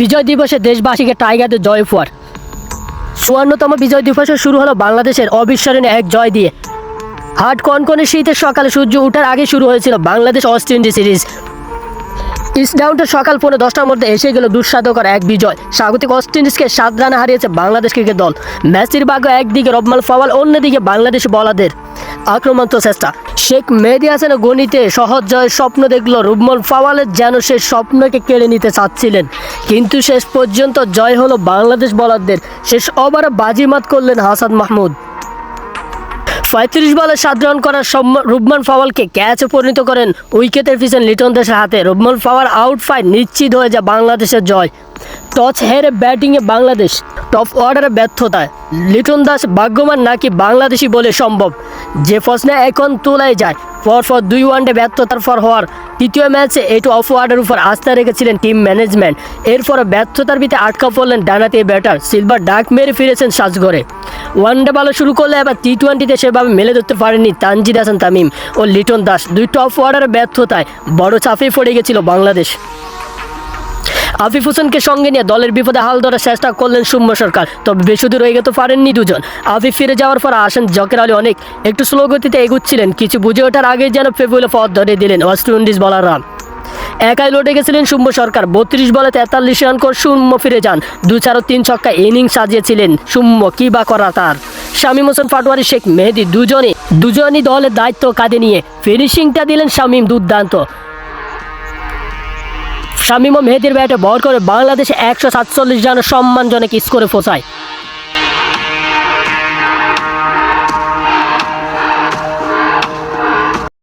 বিজয় দিবসে দেশবাসীকে টাইগারদের জয় ফুয়ার চুয়ান্নতম বিজয় দিবসে শুরু হলো বাংলাদেশের অবিস্মরণীয় এক জয় দিয়ে। হাট কনকনে শীতের সকালে সূর্য ওঠার আগে শুরু হয়েছিল বাংলাদেশ ওয়েস্ট ইন্ডিজ সিরিজ। ইস্টডাউনটা সকাল পৌনে দশটার মধ্যে এসে গেল দুঃসাধকর এক বিজয়। স্বাগতিক ওয়েস্ট ইন্ডিজকে সাত রানে হারিয়েছে বাংলাদেশ ক্রিকেট দল। ম্যাচের ভাগ্য একদিকে রবমাল ফাওয়াল, অন্যদিকে বাংলাদেশ বলাদের আক্রমণ চেষ্টা। শেখ মেহেদি হাসানের গণিতে সহজ জয়ের স্বপ্ন দেখল রুবমল ফাওয়ালের যেন সে স্বপ্নকে কেড়ে নিতে চাচ্ছিলেন। কিন্তু শেষ পর্যন্ত জয় হলো বাংলাদেশ বলারদের। শেষ ওভারে বাজিমাত করলেন হাসান মাহমুদ। পঁয়ত্রিশ বলে সাত রান করা রুবমান ফাওয়ালকে ক্যাচে পরিণত করেন উইকেটের পিছনে লিটন দেশের হাতে। রুবমান ফাওয়াল আউট ফাইট নিশ্চিত হয়ে যায় বাংলাদেশের জয়। টচ হেরে ব্যাটিংয়ে বাংলাদেশ টপ অর্ডারে ব্যর্থতায়। লিটন দাস ভাগ্যবান নাকি বাংলাদেশি বলে সম্ভব? যে প্রশ্নে এখন তোলাই যায়, পরপর দুই ওয়ানডে ব্যর্থতার পর হওয়ার তৃতীয় ম্যাচে এটু অফ ওয়ার্ডের উপর আস্থা রেখেছিলেন টিম ম্যানেজমেন্ট। এরপর ব্যর্থতার ভিতরে আটকা পড়লেন ডানাতে ব্যাটার সিলভার ডাক মেরে ফিরেছেন সাজগড়ে ওয়ানডে ভালো শুরু করলে এবার টি টোয়েন্টিতে সেভাবে মেলে ধরতে পারেননি তানজিদ হাসান তামিম ও লিটন দাস। দুই টপ অর্ডারের ব্যর্থতায় বড় চাপে পড়ে গেছিল বাংলাদেশ। আফিফ হোসেনকে সঙ্গে নিয়ে দলের বিপদে হাল ধরার চেষ্টা করলেন সৌম্য সরকার। তবে বেশি দূর যেতে পারেননি দুজন। আফিফ ফিরে যাওয়ার পর আসেন জকের আলী অনেক। একটু স্লো গতিতে এগুচ্ছিলেন। কিছু বুঝে ওঠার আগেই যেন ফেবুলে পথ ধরে দিলেন ওয়েস্ট ইন্ডিজ বলাররা একাই লড়ে গেছিলেন সৌম্য সরকার। বত্রিশ বলে তেতাল্লিশ রান করে সৌম্য ফিরে যান। দু চার তিন ছক্কা ইনিংস সাজিয়েছিলেন সৌম্য কী বা করা তার? শামীম হোসেন পাটোয়ারি, শেখ মেহেদি দুজনে দুজনই দলের দায়িত্ব কাঁধে নিয়ে ফিনিশিংটা দিলেন শামীম দুর্দান্ত। শামীম মেহেদির ব্যাটে ভর করে বাংলাদেশ একশো সাতচল্লিশ রানের সম্মানজনক স্কোরে পৌঁছায়।